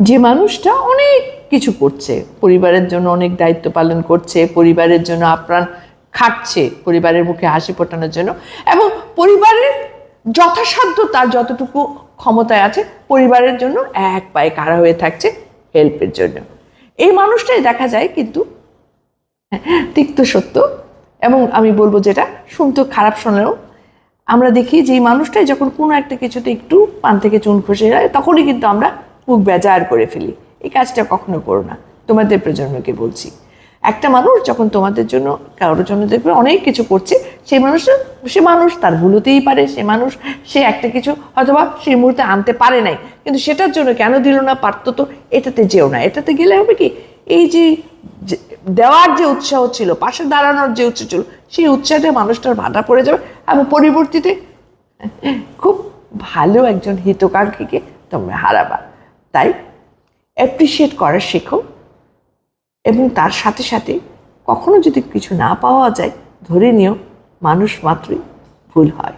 যে মানুষটা অনেক কিছু করছে, পরিবারের জন্য অনেক দায়িত্ব পালন করছে, পরিবারের জন্য আপ্রাণ খাটছে, পরিবারের মুখে হাসি ফোটানোর জন্য এবং পরিবারের যথাসাধ্য তার যতটুকু ক্ষমতায় আছে, পরিবারের জন্য এক পায়ে কারা হয়ে থাকছে হেল্পের জন্য। এই মানুষটাই দেখা যায় কিন্তু তিক্ত সত্য এবং আমি বলব যেটা শুনতে খারাপ শোনাও আমরা দেখি যে এই মানুষটাই যখন কোনো একটা কিছুতে একটু পান থেকে চুন খসে যায়, তখনই কিন্তু আমরা মুখ বেজার করে ফেলি। এই কাজটা কখনো করো না। তোমাদের প্রজন্মকে বলছি। একটা মানুষ যখন তোমাদের জন্য, কারোর জন্য দেখবে অনেক কিছু করছে সেই মানুষটা সে মানুষ তার ভুলতেই পারে, সে মানুষ, সে একটা কিছু হয়তোবা সেই মুহূর্তে আনতে পারে নাই। কিন্তু সেটার জন্য কেন দিল না পারতো তো এটাতে যেও না। এটাতে গেলে হবে কি? এই যে দেওয়ার যে উৎসাহ ছিল, পাশে দাঁড়ানোর যে উৎসাহ ছিল, সেই উৎসাহটা মানুষটার ভাটা পড়ে যাবে এবং পরিবর্তিতে খুব ভালো একজন হিতকাঙ্ক্ষীকে তোমরা হারাবা। তাই অ্যাপ্রিসিয়েট করা শেখো এবং তার সাথে সাথে কখনো যদি কিছু না পাওয়া যায়, ধরে নিও মানুষ মাত্রই ভুল হয়।